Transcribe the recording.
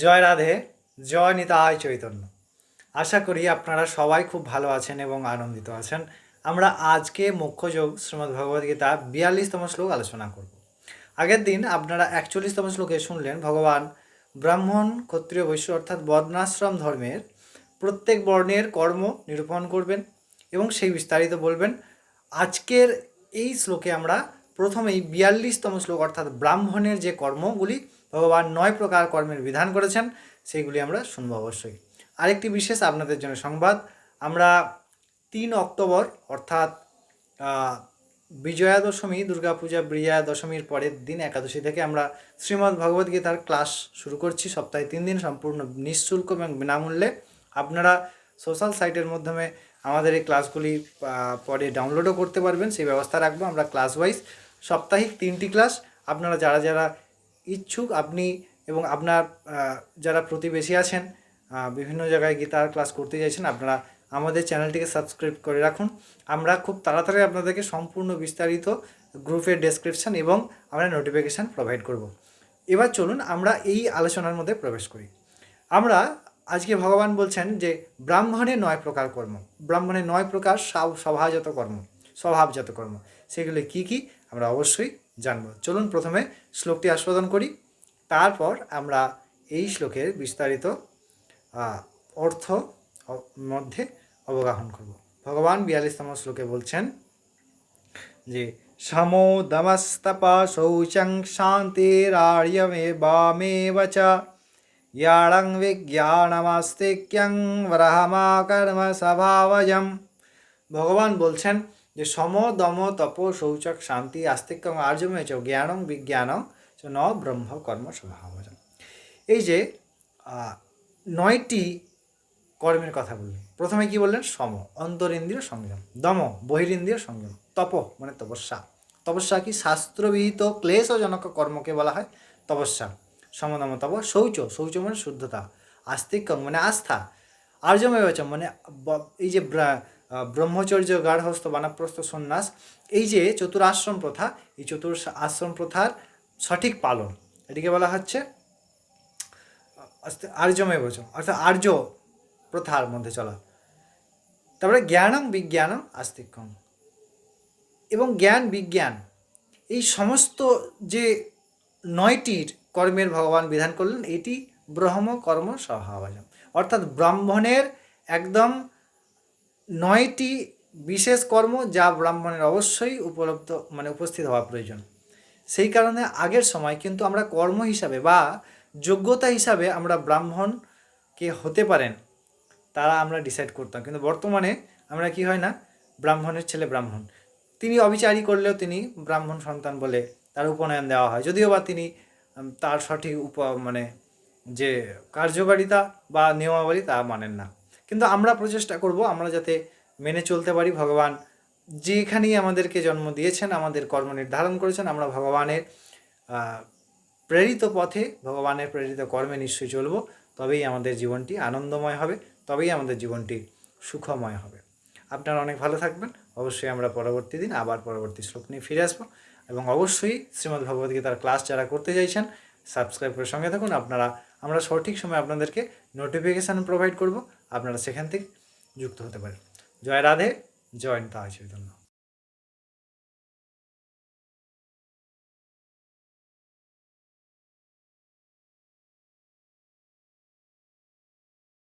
জয় রাধে, জয় নিতাই চৈতন্য। আশা করি আপনারা সবাই খুব ভালো আছেন এবং আনন্দিত আছেন। আমরা আজকে মুখ্য যোগ শ্রীমদ্ ভগবদ্গীতা বিয়াল্লিশতম শ্লোক আলোচনা করব। আগের দিন আপনারা একচল্লিশতম শ্লোকে শুনলেন, ভগবান ব্রাহ্মণ ক্ষত্রিয় বৈশ্য অর্থাৎ বদনাশ্রম ধর্মের প্রত্যেক বর্ণের কর্ম নিরূপণ করবেন এবং সেই বিস্তারিত বলবেন। আজকের এই শ্লোকে আমরা প্রথমেই বিয়াল্লিশতম শ্লোক অর্থাৎ ব্রাহ্মণের যে কর্মগুলি ভগবান নয় প্রকার কর্মের বিধান করেছেন, সেইগুলি আমরা শুনব অবশ্যই। আরেকটি বিশেষ আপনাদের জন্য সংবাদ, আমরা তিন অক্টোবর, অর্থাৎ বিজয়া দশমী দুর্গাপূজা বিজয়া দশমীর পরের দিন, একাদশী থেকে আমরা শ্রীমদ্ ভগবদ্গীতার ক্লাস শুরু করছি। সপ্তাহে তিন দিন সম্পূর্ণ নিঃশুল্ক এবং বিনামূল্যে। আপনারা সোশ্যাল সাইটের মাধ্যমে আমাদের এই ক্লাসগুলি পরে ডাউনলোডও করতে পারবেন। সেই ব্যবস্থা রাখব আমরা ক্লাস ওয়াইজ সাপ্তাহিক তিনটি ক্লাস। আপনারা যারা যারা ইচ্ছুক আপনি এবং আপনার যারা প্রতিবেশী আছেন বিভিন্ন জায়গায় গীতার ক্লাস করতে চাইছেন, আপনারা আমাদের চ্যানেলটিকে সাবস্ক্রাইব করে রাখুন। আমরা খুব তাড়াতাড়ি আপনাদেরকে সম্পূর্ণ বিস্তারিত গ্রুপের ডেসক্রিপশন এবং আমরা নোটিফিকেশান প্রোভাইড করব। এবার চলুন আমরা এই আলোচনার মধ্যে প্রবেশ করি। আমরা আজকে ভগবান বলছেন যে ব্রাহ্মণের নয় প্রকার কর্ম। ব্রাহ্মণের নয় প্রকার স্বভাবজাত কর্ম। স্বভাবজাত কর্ম সেগুলি কি কি আমরা অবশ্যই জানব। চলুন প্রথমে শ্লোকটি আস্বাদন করি। তারপর আমরা এই শ্লোকের বিস্তারিত অর্থ মধ্যে অবগাহন করব। ভগবান বিয়াল্লিশতম শ্লোকে বলছেন যে, সমো দমস্তপ শৌচং শান্তিরার্যমে বামেব চ ইয়াড়ং বিজ্ঞানমাস্তিক্যং ব্রহ্মা কর্ম স্বভাবজম ভগবান বলছেন যে সম, দম, তপ, শৌচক, শান্তি, আস্তিক্য, আর্যমে চ, জ্ঞানং, বিজ্ঞানং ন, ব্রহ্ম, কর্ম স্বভাবজম এই যে নয়টি কর্মের কথা বললেন। প্রথমে কি বললেন? সম, অন্তরিন্দ্রিয় সংযম। দম, বহিরিন্দ্রিয় সংযম। তপ মানে তপস্যা। তপস্যা কি? শাস্ত্রবিহিত ক্লেশজনক কর্মকে বলা হয় তপস্যা। সমদম তপ, শৌচ। শৌচ মানে শুদ্ধতা। আস্তিক মানে আস্থা। আর্যময় মানে এই যে ব্রহ্মচর্য গার্হস্থ বানাপ্রস্থ সন্ন্যাস, এই যে চতুর আশ্রম প্রথা, এই চতুর আশ্রম প্রথার সঠিক পালন, এটিকে বলা হচ্ছে আর্যময় বচন, অর্থাৎ আর্য প্রথার মধ্যে চলা। তারপরে জ্ঞানং বিজ্ঞানং আস্তিক্যম। এবং জ্ঞান বিজ্ঞান, এই সমস্ত যে নয়টির কর্মের ভগবান বিধান করলেন, এটি ব্রহ্ম কর্ম স্বভাবজম অর্থাৎ ব্রাহ্মণের একদম নয়টি বিশেষ কর্ম যা ব্রাহ্মণের অবশ্যই উপলব্ধ মানে উপস্থিত হওয়া প্রয়োজন। সেই কারণে আগের সময় কিন্তু আমরা কর্ম হিসাবে বা যোগ্যতা হিসাবে আমরা ব্রাহ্মণকে হতে পারেন, তারা আমরা ডিসাইড করতাম। কিন্তু বর্তমানে আমরা কি হয় না, ব্রাহ্মণের ছেলে ব্রাহ্মণ। তিনি অবিচারী করলেও তিনি ব্রাহ্মণ সন্তান বলে তার উপনয়ন দেওয়া হয়। যদিও বা তিনি তার সঠিক উপ মানে যে কার্যকারিতা বা নিয়মাবলী তা মানেন না। কিন্তু আমরা প্রচেষ্টা করব আমরা যাতে মেনে চলতে পারি। ভগবান যেখানেই আমাদেরকে জন্ম দিয়েছেন, আমাদের কর্ম নির্ধারণ করেছেন, আমরা ভগবানের প্রেরিত পথে, ভগবানের প্রেরিত কর্মে নিশ্চয়ই চলব। তবেই আমাদের জীবনটি আনন্দময় হবে, তবেই আমাদের জীবনটি সুখময় হবে। আপনারা অনেক ভালো থাকবেন। অবশ্যই আমরা পরবর্তী দিন আবার পরবর্তী শ্লোক নিয়ে ফিরে আসব। এবং অবশ্যই শ্রীমদ্ ভগবদ্গীতার ক্লাস যারা করতে চাইছেন সাবস্ক্রাইব করে সঙ্গে থাকুন। আপনারা, আমরা সঠিক সময় আপনাদেরকে নোটিফিকেশান প্রোভাইড করব। আপনারা সেখান থেকে যুক্ত হতে পারেন। জয় রাধে, জয় চৈতন্য।